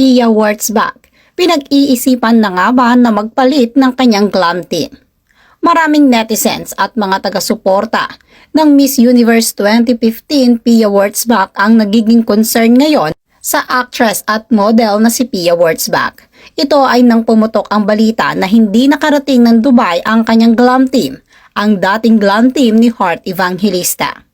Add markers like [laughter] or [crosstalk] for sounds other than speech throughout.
Pia Wurtzbach, pinag-iisipan na nga ba na magpalit ng kanyang glam team? Maraming netizens at mga taga-suporta ng Miss Universe 2015 Pia Wurtzbach ang nagiging concern ngayon sa actress at model na si Pia Wurtzbach. Ito ay nang pumutok ang balita na hindi nakarating ng Dubai ang kanyang glam team, ang dating glam team ni Heart Evangelista.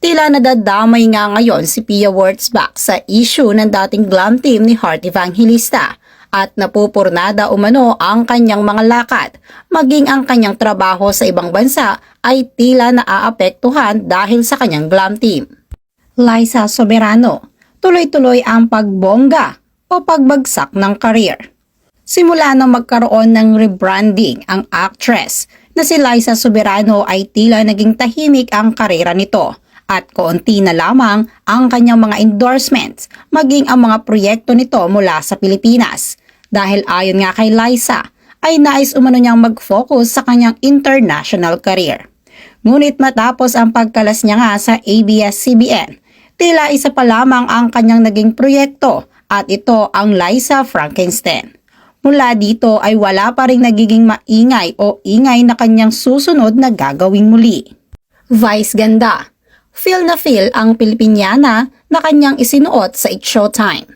Tila nadadamay nga ngayon si Pia Wurtzbach sa issue ng dating glam team ni Heart Evangelista at napupurnada umano ang kanyang mga lakad, maging ang kanyang trabaho sa ibang bansa ay tila naaapektuhan dahil sa kanyang glam team. Liza Soberano, tuloy-tuloy ang pagbongga o pagbagsak ng career. Simula nang magkaroon ng rebranding ang actress na si Liza Soberano ay tila naging tahimik ang karera nito at koonti na lamang ang kanyang mga endorsements maging ang mga proyekto nito mula sa Pilipinas. Dahil ayon nga kay Liza, ay nais umano niyang mag-focus sa kanyang international career. Ngunit matapos ang pagkalas niya nga sa ABS-CBN, tila isa pa lamang ang kanyang naging proyekto at ito ang Liza Frankenstein. Mula dito ay wala pa rin nagiging maingay o ingay na kanyang susunod na gagawing muli. Vice Ganda Feel na feel ang Pilipinyana na kanyang isinuot sa It's Showtime.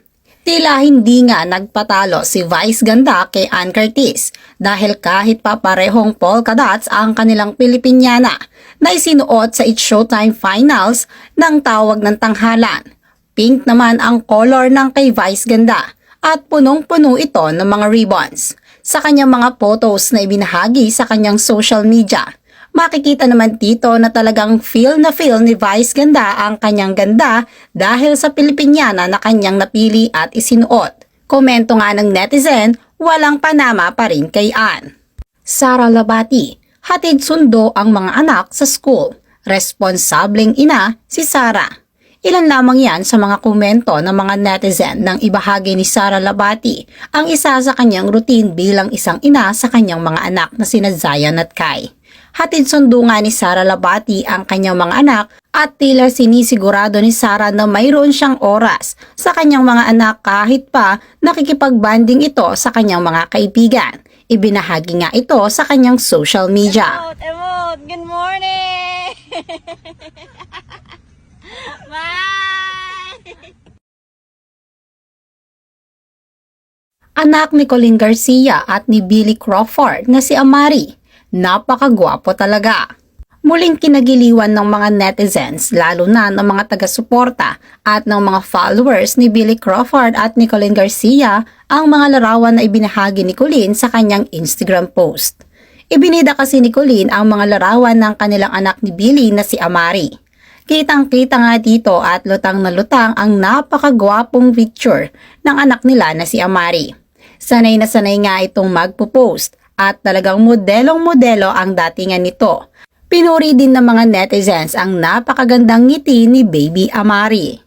Tila hindi nga nagpatalo si Vice Ganda kay Ann Curtis dahil kahit pa parehong polka dots ang kanilang Pilipinyana na isinuot sa It's Showtime Finals ng tawag ng tanghalan. Pink naman ang color ng kay Vice Ganda at punong-puno ito ng mga ribbons. Sa kanyang mga photos na ibinahagi sa kanyang social media, makikita naman dito na talagang feel na feel ni Vice Ganda ang kanyang ganda dahil sa Pilipinyana na kanyang napili at isinuot. Komento nga ng netizen, walang panama pa rin kay Ann. Sara Labati, hatid sundo ang mga anak sa school. Responsableng ina si Sara. Ilan lamang yan sa mga komento ng mga netizen nang ibahagi ni Sara Labati ang isa sa kanyang routine bilang isang ina sa kanyang mga anak na sina Zayan at Kai. Hatid sundo nga ni Sara Labati ang kanyang mga anak at tila sinisigurado ni Sara na mayroon siyang oras sa kanyang mga anak kahit pa nakikipagbanding ito sa kanyang mga kaibigan. Ibinahagi nga ito sa kanyang social media. Emote, emote, good morning! [laughs] Bye! Anak ni Colin Garcia at ni Billy Crawford na si Amari. Napakagwapo talaga. Muling kinagiliwan ng mga netizens lalo na ng mga taga-suporta at ng mga followers ni Billy Crawford at ni Colin Garcia ang mga larawan na ibinahagi ni Colin sa kanyang Instagram post. Ibinida kasi ni Colin ang mga larawan ng kanilang anak ni Billy na si Amari. Kitang-kita nga dito at lutang na lutang ang napakagwapong picture ng anak nila na si Amari. Sanay na sanay nga itong magpo-post at talagang modelong-modelo ang datingan nito. Pinuri din ng mga netizens ang napakagandang ngiti ni Baby Amari.